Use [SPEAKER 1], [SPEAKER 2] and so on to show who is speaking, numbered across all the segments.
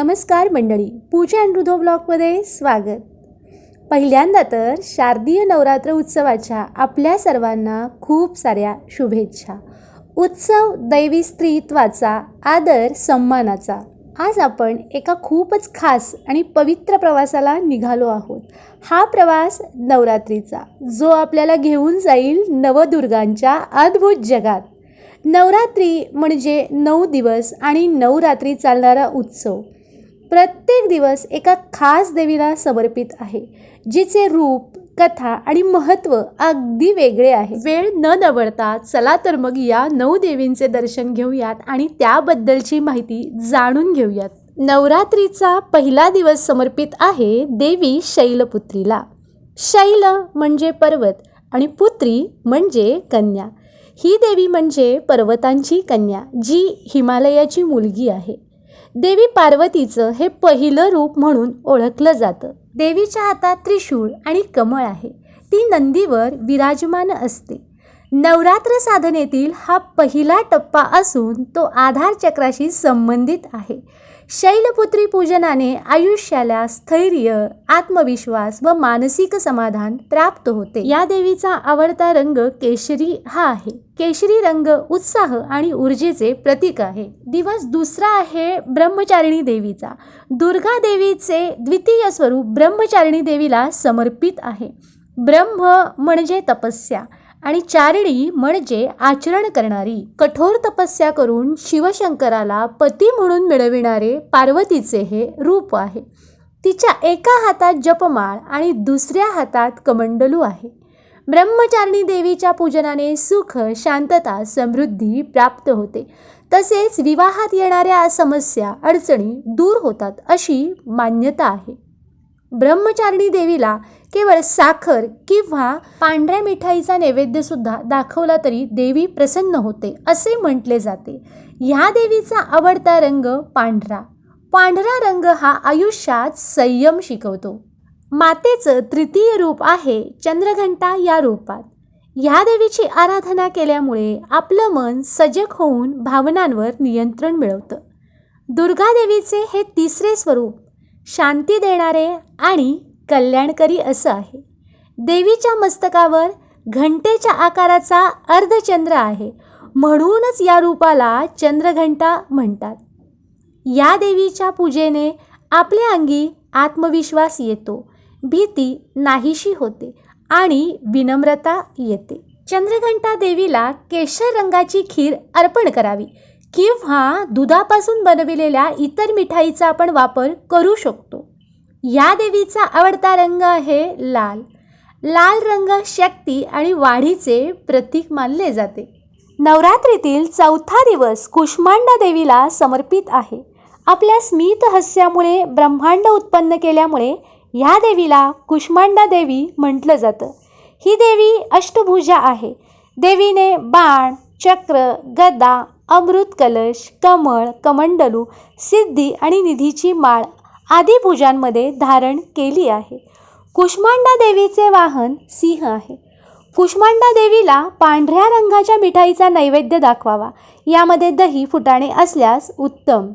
[SPEAKER 1] नमस्कार मंडळी पूजा अँड रुधो ब्लॉगमध्ये स्वागत. पहिल्यांदा तर शारदीय नवरात्र उत्सवाच्या आपल्या सर्वांना खूप साऱ्या शुभेच्छा. उत्सव दैवी स्त्रीत्वाचा आदर सन्मानाचा. आज आपण एका खूपच खास आणि पवित्र प्रवासाला निघालो आहोत. हा प्रवास नवरात्रीचा जो आपल्याला घेऊन जाईल नवदुर्गांच्या अद्भुत जगात. नवरात्री म्हणजे नऊ दिवस आणि नऊ रात्री चालणारा उत्सव. प्रत्येक दिवस एका खास देवीला समर्पित आहे जिचे रूप कथा आणि महत्त्व अगदी वेगळे आहे. वेळ न नवळता चला तर मग या नऊ देवींचे दर्शन घेऊयात आणि त्याबद्दलची माहिती जाणून घेऊयात. नवरात्रीचा पहिला दिवस समर्पित आहे देवी शैलपुत्रीला. शैल म्हणजे पर्वत आणि पुत्री म्हणजे कन्या. ही देवी म्हणजे पर्वतांची कन्या जी हिमालयाची मुलगी आहे. देवी पार्वतीचं हे पहिलं रूप म्हणून ओळखलं जातं. देवीच्या हातात त्रिशूळ आणि कमळ आहे. ती नंदीवर विराजमान असते. नवरात्र साधनेतील हा पहिला टप्पा असून तो आधार चक्राशी संबंधित आहे. शैलपुत्री पूजनाने आयुष्याला स्थैर्य आत्मविश्वास व मानसिक समाधान प्राप्त होते. या देवीचा आवडता रंग केशरी हा आहे. केशरी रंग उत्साह आणि ऊर्जेचे प्रतीक आहे. दिवस दुसरा आहे ब्रह्मचारिणी देवीचा. दुर्गा देवीचे द्वितीय स्वरूप ब्रह्मचारिणी देवीला समर्पित आहे. ब्रह्म म्हणजे तपस्या. आणि चारिणी म्हणजे आचरण करणारी कठोर तपस्या करून शिवशंकराला पती म्हणून मिळविणारे पार्वतीचे हे रूप आहे. तिच्या एका हातात जपमाळ आणि दुसऱ्या हातात कमंडलू आहे. ब्रह्मचारिणी देवीच्या पूजनाने सुख शांतता समृद्धी प्राप्त होते. तसेच विवाहात येणाऱ्या समस्या अडचणी दूर होतात अशी मान्यता आहे. ब्रह्मचारिणी देवीला केवळ साखर किंवा पांढऱ्या मिठाईचा नैवेद्यसुद्धा दाखवला तरी देवी प्रसन्न होते असे म्हटले जाते. ह्या देवीचा आवडता रंग पांढरा. पांढरा रंग हा आयुष्यात संयम शिकवतो. मातेचं तृतीय रूप आहे चंद्रघंटा या रूपात. ह्या देवीची आराधना केल्यामुळे आपलं मन सजग होऊन भावनांवर नियंत्रण मिळवतं. दुर्गादेवीचे हे तिसरे स्वरूप शांती देणारे आणि कल्याणकरी असं आहे. देवीच्या मस्तकावर घंटेच्या आकाराचा अर्धचंद्र आहे. म्हणूनच या रूपाला चंद्रघंटा म्हणतात. या देवीच्या पूजेने आपल्या अंगी आत्मविश्वास येतो. भीती नाहीशी होते आणि विनम्रता येते. चंद्रघंटा देवीला केशर रंगाची खीर अर्पण करावी. किंवा दुधापासून बनविलेल्या इतर मिठाईचा आपण वापर करू शकतो. या देवीचा आवडता रंग आहे लाल. लाल रंग शक्ती आणि वाढीचे प्रतीक मानले जाते. नवरात्रीतील चौथा दिवस कुष्मांडा देवीला समर्पित आहे. आपल्या स्मित हास्यामुळे ब्रह्मांड उत्पन्न केल्यामुळे ह्या देवीला कुष्मांडा देवी म्हटलं जातं. ही देवी अष्टभुजा आहे. देवीने बाण चक्र गदा अमृत कलश कमळ कमंडलू सिद्धी आणि निधीची माळ आदी पूजांमध्ये धारण केली आहे. कुष्मांडा देवीचे वाहन सिंह आहे. कुष्मांडा देवीला पांढऱ्या रंगाच्या मिठाईचा नैवेद्य दाखवावा. यामध्ये दही फुटाणे असल्यास उत्तम.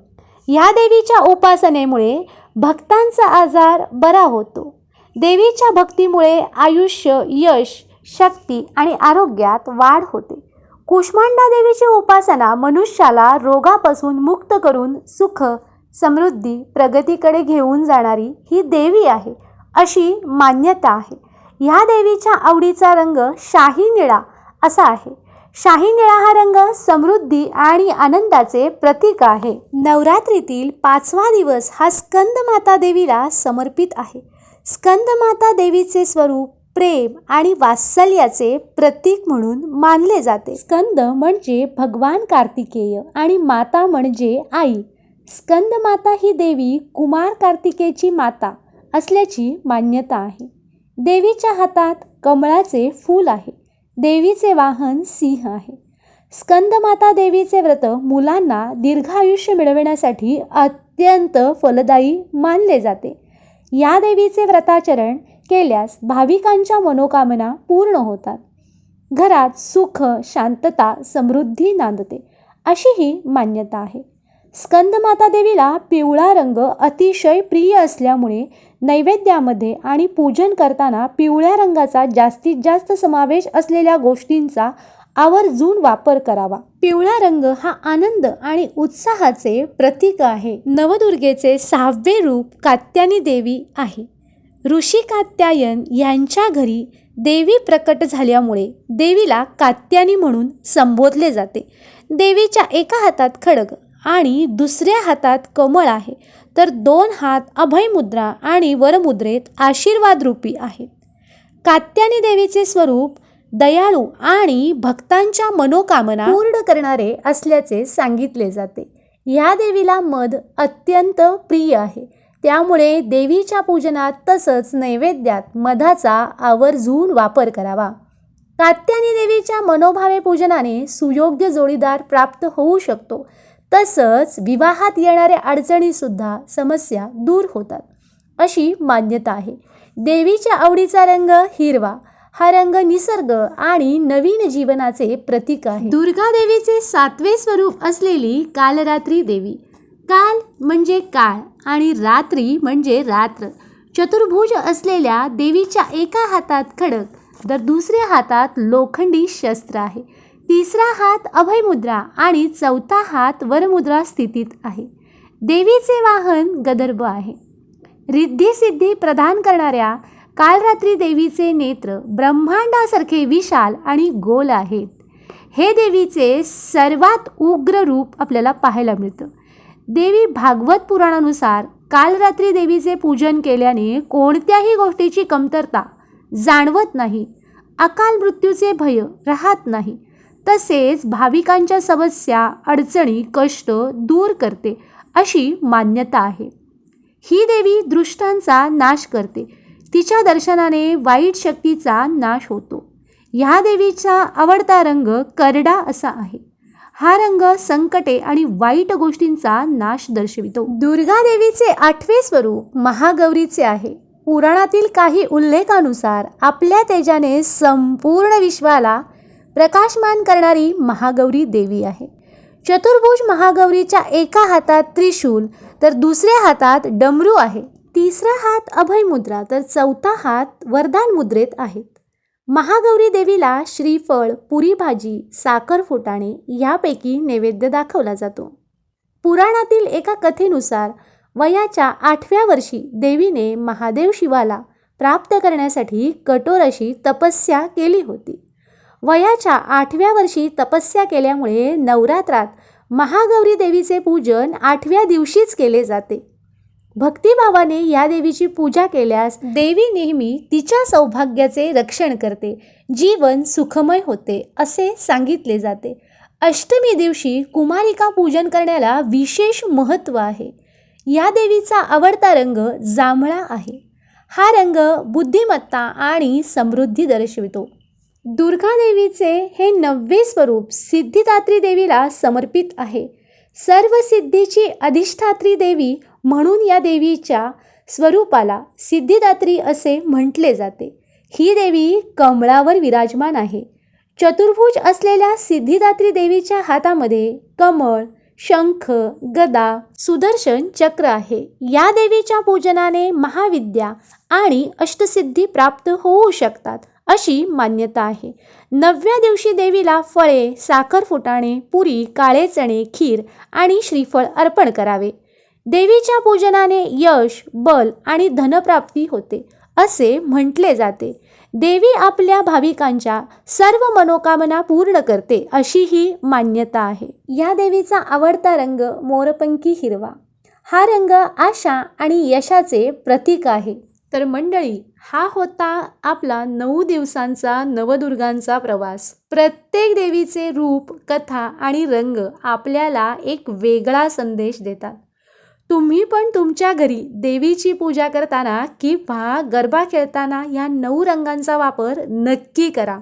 [SPEAKER 1] या देवीच्या उपासनेमुळे भक्तांचा आजार बरा होतो. देवीच्या भक्तीमुळे आयुष्य यश शक्ती आणि आरोग्यात वाढ होते. कुष्मांडा देवीची उपासना मनुष्याला रोगापासून मुक्त करून सुख समृद्धी प्रगतीकडे घेऊन जाणारी ही देवी आहे अशी मान्यता आहे. ह्या देवीच्या आवडीचा रंग शाही निळा असा आहे. शाही निळा हा रंग समृद्धी आणि आनंदाचे प्रतीक आहे. नवरात्रीतील पाचवा दिवस हा स्कंदमाता देवीला समर्पित आहे. स्कंदमाता देवीचे स्वरूप प्रेम आणि वात्सल्याचे प्रतीक म्हणून मानले जाते. स्कंद म्हणजे भगवान कार्तिकेय आणि माता म्हणजे आई. स्कंदमाता ही देवी कुमार कार्तिकेची माता असल्याची मान्यता आहे. देवीच्या हातात कमळाचे फूल आहे. देवीचे वाहन सिंह आहे. स्कंदमाता देवीचे व्रत मुलांना दीर्घायुष्य मिळविण्यासाठी अत्यंत फलदायी मानले जाते. या देवीचे व्रताचरण केल्यास भाविकांच्या मनोकामना पूर्ण होतात. घरात सुख शांतता समृद्धी नांदते अशी ही मान्यता आहे. स्कंदमाता देवीला पिवळा रंग अतिशय प्रिय असल्यामुळे नैवेद्यामध्ये आणि पूजन करताना पिवळ्या रंगाचा जास्तीत जास्त समावेश असलेल्या गोष्टींचा आवर्जून वापर करावा. पिवळा रंग हा आनंद आणि उत्साहाचे प्रतीक आहे. नवदुर्गेचे सहावे रूप कात्यानी देवी आहे. ऋषी कात्यायन यांच्या घरी देवी प्रकट झाल्यामुळे देवीला कात्यानी म्हणून संबोधले जाते. देवीच्या एका हातात खडग आणि दुसऱ्या हातात कमळ आहे. तर दोन हात अभयमुद्रा आणि वरमुद्रेत आशीर्वाद रूपी आहेत. कात्यानी देवीचे स्वरूप दयाळू आणि भक्तांच्या मनोकामना पूर्ण करणारे असल्याचे सांगितले जाते. ह्या देवीला मध अत्यंत प्रिय आहे. त्यामुळे देवीच्या पूजनात तसंच नैवेद्यात मधाचा आवर्जून वापर करावा. कात्यानी देवीच्या मनोभावे पूजनाने सुयोग्य जोडीदार प्राप्त होऊ शकतो. तसंच विवाहात येणाऱ्या अडचणीसुद्धा समस्या दूर होतात. अशी मान्यता आहे. देवीच्या आवडीचा रंग हिरवा हा रंग निसर्ग आणि नवीन जीवनाचे प्रतीक आहे. दुर्गा देवीचे सातवे स्वरूप असलेली कालरात्री देवी काल म्हणजे काळ आणि रात्री म्हणजे रात्र. चतुर्भुज असलेल्या देवीच्या एका हातात खडक तर दुसऱ्या हातात लोखंडी शस्त्र आहे. तिसरा हात अभयमुद्रा आणि चौथा हात वरमुद्रा स्थितीत आहे. देवीचे वाहन गदर्भ आहे. रिद्धी सिद्धी प्रदान करणाऱ्या कालरात्री देवीचे नेत्र ब्रह्मांडासारखे विशाल आणि गोल आहेत. हे देवीचे सर्वात उग्र रूप आपल्याला पाहायला मिळतं. देवी भागवत पुराणानुसार काल रात्री देवीचे पूजन केल्याने कोणत्याही गोष्टीची कमतरता जाणवत नाही अकाल मृत्यूचे भय राहत नाही. तसेच भाविकांच्या समस्या अडचणी कष्ट दूर करते अशी मान्यता आहे. ही देवी दृष्टांचा नाश करते. तिच्या दर्शनाने वाईट शक्तीचा नाश होतो. ह्या देवीचा आवडता रंग करडा असा आहे. हा रंग संकटे आणि वाईट गोष्टींचा नाश दर्शवितो. दुर्गा देवीचे आठवे स्वरूप महागौरीचे आहे. पुराणातील काही उल्लेखानुसार आपल्या तेजाने संपूर्ण विश्वाला प्रकाशमान करणारी महागौरी देवी आहे. चतुर्भुज महागौरीच्या एका हातात त्रिशूल तर दुसऱ्या हातात डमरू आहे. तिसरा हात अभय मुद्रा तर चौथा हात वरदान मुद्रेत आहे. महागौरी देवीला श्रीफळ पुरी भाजी साखर फुटाणे यापैकी नैवेद्य दाखवला जातो. पुराणातील एका कथेनुसार वयाच्या आठव्या वर्षी देवीने महादेव शिवाला प्राप्त करण्यासाठी कठोर अशी तपस्या केली होती. वयाच्या आठव्या वर्षी तपस्या केल्यामुळे नवरात्रात महागौरी देवीचे पूजन आठव्या दिवशीच केले जाते. भक्तिभावाने या देवीची पूजा केल्यास देवी नेहमी तिच्या सौभाग्याचे रक्षण करते जीवन सुखमय होते असे सांगितले जाते. अष्टमी दिवशी कुमारिका पूजन करण्याला विशेष महत्त्व आहे. या देवीचा आवडता रंग जांभळा आहे. हा रंग बुद्धिमत्ता आणि समृद्धी दर्शवितो. दुर्गादेवीचे हे नववे स्वरूप सिद्धिदात्री देवीला समर्पित आहे. सर्व सिद्धीची अधिष्ठात्री देवी म्हणून या देवीच्या स्वरूपाला सिद्धिदात्री असे म्हटले जाते. ही देवी कमळावर विराजमान आहे. चतुर्भुज असलेल्या सिद्धिदात्री देवीच्या हातामध्ये कमळ शंख गदा सुदर्शन चक्र आहे. या देवीच्या पूजनाने महाविद्या आणि अष्टसिद्धी प्राप्त होऊ शकतात अशी मान्यता आहे. नवव्या दिवशी देवीला फळे साखर फुटाणे पुरी काळे चणे खीर आणि श्रीफळ अर्पण करावे. देवीच्या पूजनाने यश बल आणि धनप्राप्ती होते असे म्हटले जाते. देवी आपल्या भाविकांच्या सर्व मनोकामना पूर्ण करते अशी ही मान्यता आहे. या देवीचा आवडता रंग मोरपंखी हिरवा. हा रंग आशा आणि यशाचे प्रतीक आहे. तर मंडळी हा होता आपला नऊ दिवसांचा नवदुर्गांचा प्रवास. प्रत्येक देवीचे रूप कथा आणि रंग आपल्याला एक वेगळा संदेश देतात. तुम्ही पण तुमच्या घरी देवीची पूजा करताना किंवा गरबा खेळताना या नऊ रंगांचा वापर नक्की करा.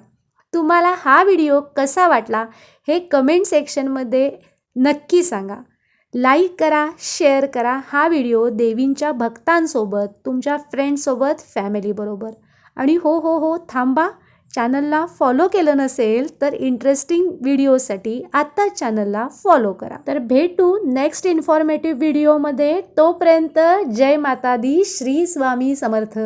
[SPEAKER 1] तुम्हाला हा व्हिडिओ कसा वाटला हे कमेंट सेक्शनमध्ये नक्की सांगा. लाईक करा शेअर करा हा व्हिडिओ देवींच्या भक्तांसोबत तुमच्या फ्रेंडसोबत फॅमिलीबरोबर आणि हो हो हो थांबा. चॅनलला फॉलो केलं नसेल तर इंटरेस्टिंग व्हिडिओसाठी आत्ता चॅनलला फॉलो करा. तर भेटू नेक्स्ट इन्फॉर्मेटिव्ह व्हिडिओमध्ये तोपर्यंत जय माता दी श्री स्वामी समर्थ.